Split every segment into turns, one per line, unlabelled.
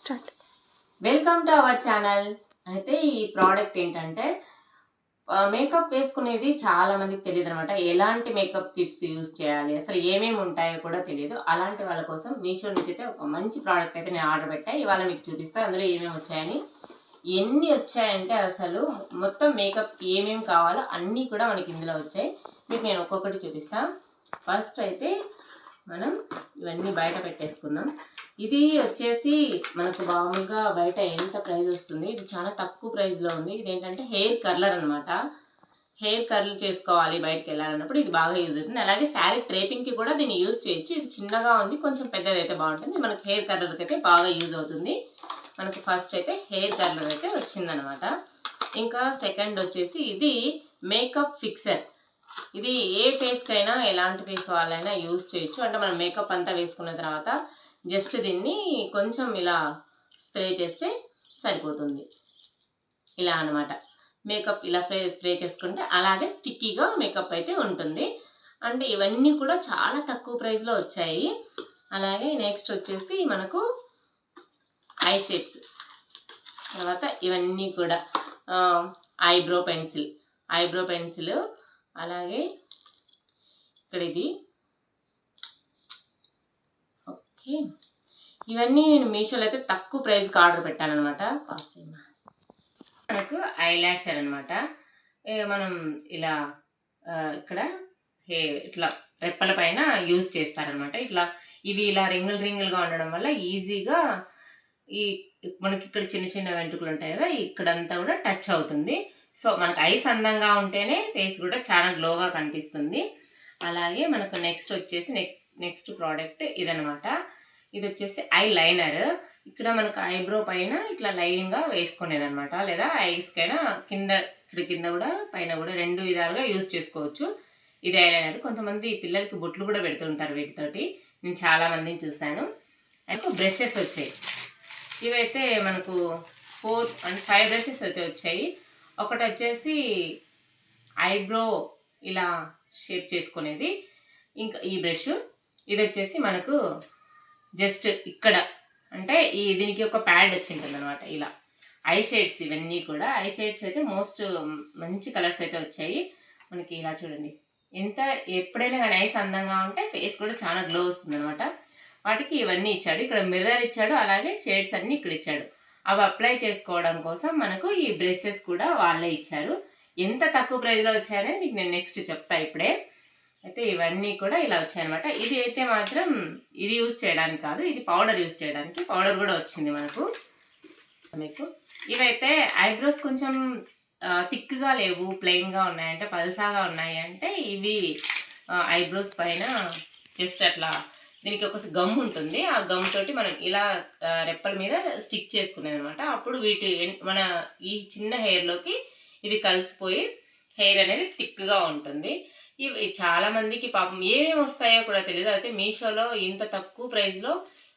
Start.
Welcome to our channel అయితే ఈ product ఏంటంటే మేకప్ వేసుకునేది చాలా మందికి తెలియదు అనమాట ఎలాంటి మేకప్ కిట్స్ యూజ్ చేయాలి అసలు ఏమేమి ఉంటాయో కూడా తెలియదు. అలాంటి వాళ్ళ కోసం మీషో నుంచి అయితే ఒక మంచి ప్రోడక్ట్ అయితే నేను ఆర్డర్ పెట్టా. ఇవాళ మీకు చూపిస్తాను అందులో ఏమేమి వచ్చాయని. ఎన్ని వచ్చాయంటే అసలు మొత్తం మేకప్ ఏమేమి కావాలో అన్నీ కూడా మనకి ఇందులో వచ్చాయి. మీకు నేను ఒక్కొక్కటి చూపిస్తాను ఫస్ట్ అయితే మనం ఇవన్నీ బయట పెట్టేసుకుందాం. ఇది వచ్చేసి మనకు మామూలుగా బయట ఎంత ప్రైస్ వస్తుంది? ఇది చాలా తక్కువ ప్రైస్లో ఉంది. ఇది ఏంటంటే హెయిర్ కర్లర్ అనమాట హెయిర్ కర్ల్ చేసుకోవాలి బయటకు వెళ్ళాలన్నప్పుడు ఇది బాగా యూజ్ అవుతుంది. అలాగే శారీ ట్రేపింగ్కి కూడా దీన్ని యూజ్ చేయొచ్చు. ఇది చిన్నగా ఉంది కొంచెం పెద్దది అయితే బాగుంటుంది. మనకు మనకి హెయిర్ కర్లర్కి అయితే బాగా యూజ్ అవుతుంది. మనకు ఫస్ట్ అయితే హెయిర్ కర్లర్ అయితే వచ్చిందనమాట ఇంకా సెకండ్ వచ్చేసి ఇది మేకప్ ఫిక్సర్. ఇది ఏ ఫేస్కైనా ఎలాంటి ఫేస్ వాళ్ళైనా యూజ్ చేయొచ్చు. అంటే మనం మేకప్ అంతా వేసుకున్న తర్వాత జస్ట్ దీన్ని కొంచెం ఇలా స్ప్రే చేస్తే సరిపోతుంది. ఇలా అన్నమాట. మేకప్ ఇలా స్ప్రే స్ప్రే చేసుకుంటే అలాగే స్టిక్కీగా మేకప్ అయితే ఉంటుంది. అంటే ఇవన్నీ కూడా చాలా తక్కువ ప్రైస్లో వచ్చాయి. అలాగే నెక్స్ట్ వచ్చేసి మనకు ఐ షేడ్స్ తర్వాత ఇవన్నీ కూడా ఐబ్రో పెన్సిల్ ఐబ్రో పెన్సిల్ అలాగే ఇక్కడ ఇది ఓకే. ఇవన్నీ నేను మీషోలో అయితే తక్కువ ప్రైస్కి ఆర్డర్ పెట్టాను అనమాట మనకు ఐ ల్యాషర్ అనమాట మనం ఇలా ఇక్కడ హే ఇట్లా రెప్పల పైన యూజ్ చేస్తారనమాట ఇట్లా ఇవి ఇలా రింగులు రింగులుగా ఉండడం వల్ల ఈజీగా ఈ మనకి ఇక్కడ చిన్న చిన్న వెంట్రుకలు ఉంటాయి కదా ఇక్కడంతా కూడా టచ్ అవుతుంది. సో మనకు ఐస్ అందంగా ఉంటేనే ఫేస్ కూడా చాలా గ్లోగా కనిపిస్తుంది. అలాగే మనకు నెక్స్ట్ వచ్చేసి నెక్ నెక్స్ట్ ప్రోడక్ట్ ఇదనమాట ఇది వచ్చేసి ఐ లైనర్ ఇక్కడ మనకు ఐబ్రో పైన ఇట్లా లైన్గా వేసుకునేది అనమాట లేదా ఐస్కైనా కింద ఇక్కడ కింద కూడా పైన కూడా రెండు విధాలుగా యూజ్ చేసుకోవచ్చు. ఇది ఐ లైనర్ కొంతమంది పిల్లలకి బొట్లు కూడా పెడుతుంటారు వీటితోటి. నేను చాలామందిని చూశాను. అయితే బ్రషెస్ వచ్చాయి. ఇవైతే మనకు ఫోర్ అండ్ ఫైవ్ బ్రషెస్ అయితే వచ్చాయి. ఒకటి వచ్చేసి ఐబ్రో ఇలా షేప్ చేసుకునేది. ఇంకా ఈ బ్రష్. ఇది వచ్చేసి మనకు జస్ట్ ఇక్కడ. అంటే ఈ దీనికి ఒక ప్యాడ్ వచ్చింటుంది అనమాట ఇలా. ఐ షేడ్స్ ఇవన్నీ కూడా. ఐ షేడ్స్ అయితే మోస్ట్ మంచి కలర్స్ అయితే వచ్చాయి. మనకి ఇలా చూడండి. ఎంత ఎప్పుడైనా కానీ ఐస్ అందంగా ఉంటే ఫేస్ కూడా చాలా గ్లో వస్తుంది అనమాట వాటికి ఇవన్నీ ఇచ్చాడు. ఇక్కడ మిర్రర్ ఇచ్చాడు. అలాగే షేడ్స్ అన్నీ ఇక్కడ ఇచ్చాడు అవి అప్లై చేసుకోవడం కోసం మనకు ఈ బ్రషెస్ కూడా వాళ్ళే ఇచ్చారు. ఎంత తక్కువ ప్రైజ్లో వచ్చాయనే మీకు నేను నెక్స్ట్ చెప్తా ఇప్పుడే. అయితే ఇవన్నీ కూడా ఇలా వచ్చాయన్నమాట. ఇది అయితే మాత్రం ఇది యూజ్ చేయడానికి కాదు ఇది పౌడర్ యూజ్ చేయడానికి. పౌడర్ కూడా వచ్చింది మనకు. మీకు ఇవైతే ఐబ్రోస్ కొంచెం థిక్గా లేవు ప్లెయిన్గా ఉన్నాయంటే పల్సాగా ఉన్నాయి అంటే ఇవి ఐబ్రోస్ పైన జస్ట్ అట్లా దీనికి ఒక గమ్ ఉంటుంది. ఆ గమ్ తోటి మనం ఇలా రెప్పల మీద స్టిక్ చేసుకునేది అనమాట అప్పుడు వీటి మన ఈ చిన్న హెయిర్లోకి ఇది కలిసిపోయి హెయిర్ అనేది థిక్గా ఉంటుంది. ఇవి చాలా మందికి పాపం ఏమేమి వస్తాయో కూడా తెలియదు అయితే మీషోలో ఇంత తక్కువ ప్రైస్లో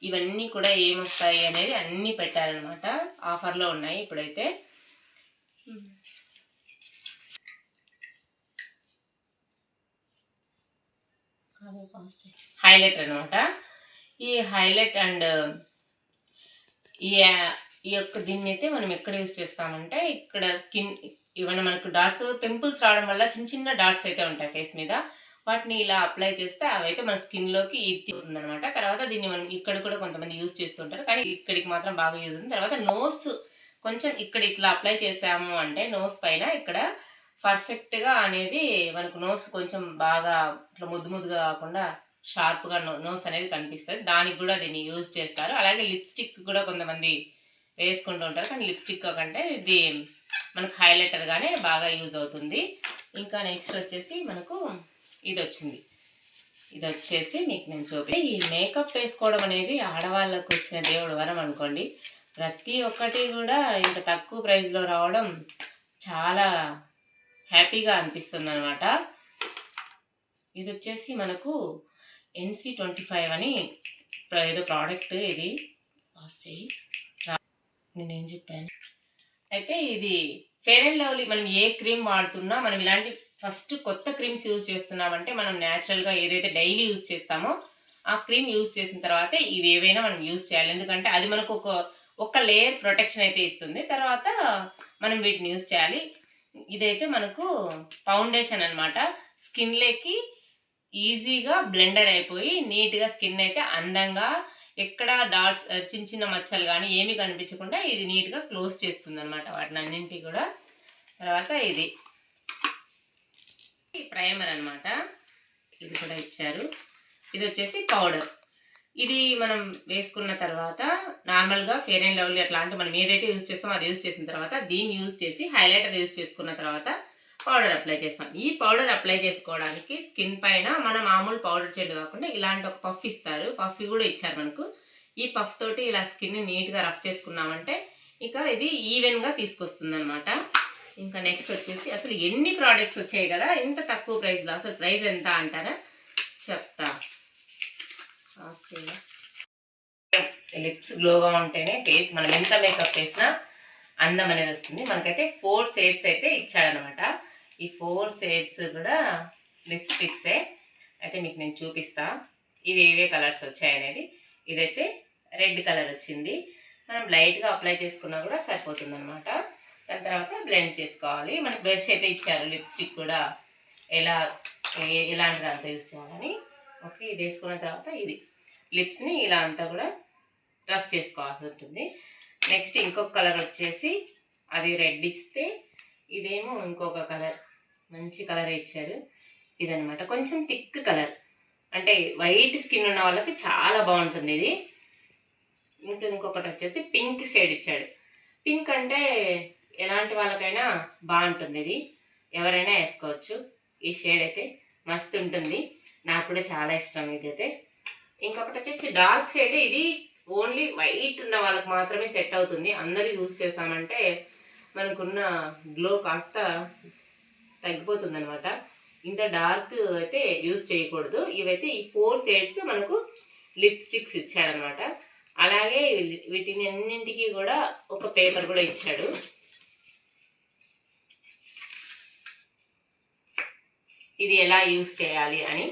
ఇవన్నీ కూడా ఏమొస్తాయి అనేది అన్నీ పెట్టారనమాట ఆఫర్లో ఉన్నాయి ఇప్పుడైతే. హైలైట్ అనమాట ఈ హైలైట్ అండ్ ఈ ఈ యొక్క దీన్ని అయితే మనం ఎక్కడ యూజ్ చేస్తామంటే ఇక్కడ స్కిన్ ఇవన్నీ మనకు డాట్స్ పింపుల్స్ రావడం వల్ల చిన్న చిన్న డాట్స్ అయితే ఉంటాయి ఫేస్ మీద. వాటిని ఇలా అప్లై చేస్తే అవైతే మన స్కిన్లోకి ఇది అనమాట తర్వాత దీన్ని మనం ఇక్కడ కూడా కొంతమంది యూజ్ చేస్తుంటారు కానీ ఇక్కడికి మాత్రం బాగా యూజ్ ఉంది తర్వాత నోస్ కొంచెం ఇక్కడ ఇట్లా అప్లై చేసాము అంటే నోస్ పైన ఇక్కడ పర్ఫెక్ట్గా అనేది మనకు నోస్ కొంచెం బాగా ఇట్లా ముద్దు ముద్దుగా కాకుండా షార్ప్గా నో నోస్ అనేది కనిపిస్తుంది. దానికి కూడా దీన్ని యూజ్ చేస్తారు. అలాగే లిప్స్టిక్ కూడా కొంతమంది వేసుకుంటూ ఉంటారు. కానీ లిప్స్టిక్ కంటే ఇది మనకు హైలైటర్గానే బాగా యూజ్ అవుతుంది. ఇంకా నెక్స్ట్ వచ్చేసి మనకు ఇది వచ్చింది. ఇది వచ్చేసి మీకు నేను చూపి ఈ మేకప్ వేసుకోవడం అనేది ఆడవాళ్ళకు వచ్చిన దేవుడు వరం అనుకోండి. ప్రతి ఒక్కటి కూడా ఇంత తక్కువ ప్రైస్లో రావడం చాలా హ్యాపీగా అనిపిస్తుంది అనమాట ఇది వచ్చేసి మనకు ఎన్సి ట్వంటీ ఫైవ్ అని ప్ర- ఏదో ప్రోడక్ట్ ఇది. ఫాస్ట్ చేయి రా- నేనేం చెప్పాను? అయితే ఇది ఫెయిర్ అండ్ లవ్లీ మనం ఏ క్రీమ్ వాడుతున్నా మనం ఇలాంటి ఫస్ట్ కొత్త క్రీమ్స్ యూజ్ చేస్తున్నామంటే మనం న్యాచురల్గా ఏదైతే డైలీ యూజ్ చేస్తామో ఆ క్రీమ్ యూజ్ చేసిన తర్వాత ఇవి ఏవైనా మనం యూజ్ చేయాలి. ఎందుకంటే అది మనకు ఒక ఒక లేయర్ ప్రొటెక్షన్ అయితే ఇస్తుంది. తర్వాత మనం వీటిని యూజ్ చేయాలి. ఇదైతే మనకు ఫౌండేషన్ అనమాట స్కిన్లోకి ఈజీగా బ్లెండర్ అయిపోయి నీట్గా స్కిన్ అయితే అందంగా ఎక్కడ డాట్స్ చిన్న చిన్న మచ్చలు కానీ ఏమి కనిపించకుండా ఇది నీట్గా క్లోజ్ చేస్తుంది అనమాట వాటిని అన్నింటి కూడా. తర్వాత ఇది. ప్రైమర్ అనమాట ఇది కూడా ఇచ్చారు. ఇది వచ్చేసి పౌడర్. ఇది మనం వేసుకున్న తర్వాత నార్మల్గా ఫేర్ అండ్ లవ్లీ అట్లాంటి మనం ఏదైతే యూజ్ చేస్తామో అది యూజ్ చేసిన తర్వాత దీన్ని యూజ్ చేసి హైలైటర్ యూజ్ చేసుకున్న తర్వాత పౌడర్ అప్లై చేస్తాం. ఈ పౌడర్ అప్లై చేసుకోవడానికి స్కిన్ పైన మన మామూలు పౌడర్ చెల్లు కాకుండా ఇలాంటి ఒక పఫ్ ఇస్తారు. పఫ్ కూడా ఇచ్చారు మనకు. ఈ పఫ్ తోటి ఇలా స్కిన్ని నీట్గా రఫ్ చేసుకున్నామంటే ఇక ఇది ఈవెన్గా తీసుకొస్తుంది అనమాట ఇంకా నెక్స్ట్ వచ్చేసి అసలు ఎన్ని ప్రోడక్ట్స్ వచ్చాయి కదా? ఇంత తక్కువ ప్రైస్లో. అసలు ప్రైస్ ఎంత అంటారా? చెప్తా. లిప్స్ గ్లోగా ఉంటేనే ఫేస్ మనం ఎంత మేకప్ వేసినా అందం అనేది వస్తుంది. మనకైతే ఫోర్ షేడ్స్ అయితే ఇచ్చాడనమాట ఈ ఫోర్ షేడ్స్ కూడా లిప్స్టిక్సే అయితే మీకు నేను చూపిస్తా. ఇవి ఏవే కలర్స్ వచ్చాయి అనేది. ఇదైతే రెడ్ కలర్ వచ్చింది. మనం లైట్గా అప్లై చేసుకున్నా కూడా సరిపోతుంది అనమాట దాని తర్వాత బ్లెండ్ చేసుకోవాలి. మనకి బ్రష్ అయితే ఇచ్చారు లిప్స్టిక్ కూడా. ఎలా ఏ- ఎలాంటి దాంతో యూస్ చేయాలని. ఓకే ఇది వేసుకున్న తర్వాత ఇది లిప్స్ని ఇలా అంతా కూడా రఫ్ చేసుకోవాల్సి ఉంటుంది. నెక్స్ట్ ఇంకొక కలర్ వచ్చేసి అది రెడ్ ఇస్తే ఇదేమో ఇంకొక కలర్ మంచి కలర్ ఇచ్చారు. ఇదనమాట కొంచెం థిక్ కలర్. అంటే వైట్ స్కిన్ ఉన్న వాళ్ళకి చాలా బాగుంటుంది ఇది. ఇంకా ఇంకొకటి వచ్చేసి పింక్ షేడ్ ఇచ్చాడు. పింక్ అంటే ఎలాంటి వాళ్ళకైనా బాగుంటుంది ఇది. ఎవరైనా వేసుకోవచ్చు. ఈ షేడ్ అయితే మస్తు ఉంటుంది. నాకు కూడా చాలా ఇష్టం ఇదైతే. ఇంకొకటి వచ్చేసి డార్క్ షేడ్ ఇది ఓన్లీ వైట్ ఉన్న వాళ్ళకి మాత్రమే సెట్ అవుతుంది. అందరూ యూజ్ చేసామంటే మనకున్న గ్లో కాస్త తగ్గిపోతుంది అనమాట ఇంత డార్క్ అయితే యూజ్ చేయకూడదు. ఇవైతే ఈ ఫోర్ షేడ్స్ మనకు లిప్స్టిక్స్ ఇచ్చాడనమాట. అలాగే వీటిని అన్నింటికి కూడా ఒక పేపర్ కూడా ఇచ్చాడు. ఇది ఎలా యూజ్ చేయాలి అని.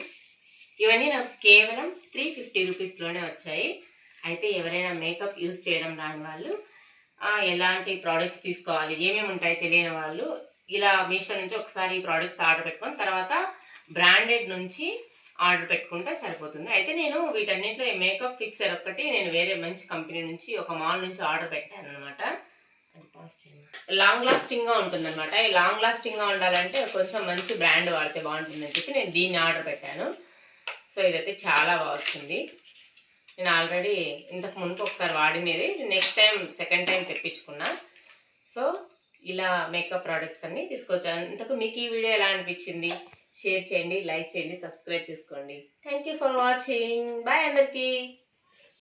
ఇవన్నీ నాకు కేవలం త్రీ ఫిఫ్టీ రూపీస్లోనే వచ్చాయి. అయితే ఎవరైనా మేకప్ యూజ్ చేయడం రాని వాళ్ళు ఎలాంటి ప్రోడక్ట్స్ తీసుకోవాలి ఏమేమి ఉంటాయి తెలియని వాళ్ళు ఇలా మీషో నుంచి ఒకసారి ప్రోడక్ట్స్ ఆర్డర్ పెట్టుకొని తర్వాత బ్రాండెడ్ నుంచి ఆర్డర్ పెట్టుకుంటే సరిపోతుంది. అయితే నేను వీటన్నింటిలో ఈ మేకప్ ఫిక్సర్ ఒక్కటి నేను వేరే మంచి కంపెనీ నుంచి ఒక మాల్ నుంచి ఆర్డర్ పెట్టాను అనమాట లాంగ్ లాస్టింగ్గా ఉంటుంది అనమాట ఈ లాంగ్ లాస్టింగ్గా ఉండాలంటే కొంచెం మంచి బ్రాండ్ వాడితే బాగుంటుందని చెప్పి నేను దీన్ని ఆర్డర్ పెట్టాను. సో ఇదైతే చాలా బాగుంది. నేను ఆల్రెడీ ఇంతకు ముందు ఒకసారి వాడినది. నెక్స్ట్ టైం సెకండ్ టైం తెప్పించుకున్నా. సో ఇలా మేకప్ ప్రోడక్ట్స్ అన్నీ తీసుకొచ్చాను. ఇంతకు మీకు ఈ వీడియో ఎలా అనిపించింది? షేర్ చేయండి లైక్ చేయండి సబ్స్క్రైబ్ చేసుకోండి. Thank you for watching. Bye అందరికీ.